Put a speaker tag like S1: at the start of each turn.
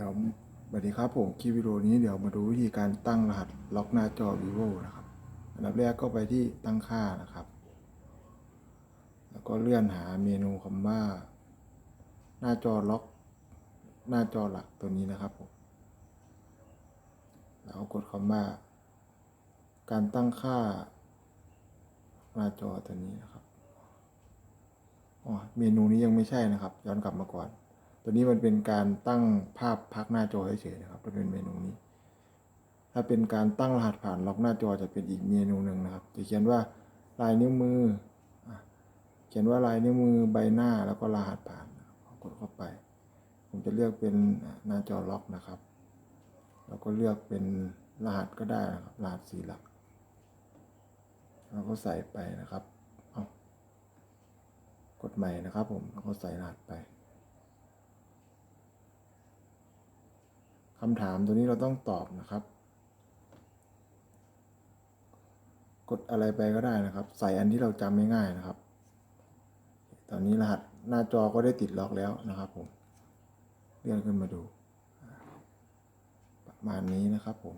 S1: ดี๋ยวสวัสดีครับผมคลิปวิดีโอนี้เดี๋ยวมาดูวิธีการตั้งรหัสล็อกหน้าจอ vivo นะครับ อันดับแรกก็ไปที่ตั้งค่านะครับ แล้วก็เลื่อนหาเมนูคำว่า หน้าจอล็อก หน้าจอหลักตัวนี้นะครับผมแล้วกดคำว่า การตั้งค่า หน้าจอตัวนี้นะครับอ๋อเมนูนี้ยังไม่ใช่นะครับ ย้อนกลับมาก่อน ตัวนี้มันเป็นการตั้งภาพพักหน้าจอเฉยๆนะครับจะเป็นเมนูนี้ ถ้าเป็นการตั้งรหัสผ่านล็อกหน้าจอจะเป็นอีกเมนูหนึ่งนะครับ จะเขียนว่าลายนิ้วมือ เขียนว่าลายนิ้วมือใบหน้าแล้วก็รหัสผ่านกดเข้าไป ผมจะเลือกเป็นหน้าจอล็อกนะครับแล้วก็เลือกเป็นรหัสก็ได้นะครับรหัสสี่หลักเราก็ใส่ไปนะครับ เอากดใหม่นะครับผมแล้วก็ใส่รหัสไป คำถามตัวนี้เราต้องตอบนะครับ กดอะไรไปก็ได้นะครับ ใส่อันที่เราจำง่ายๆนะครับ ตอนนี้รหัสหน้าจอก็ได้ติดล็อกแล้วนะครับผมเลื่อนขึ้นมาดู ประมาณนี้นะครับผม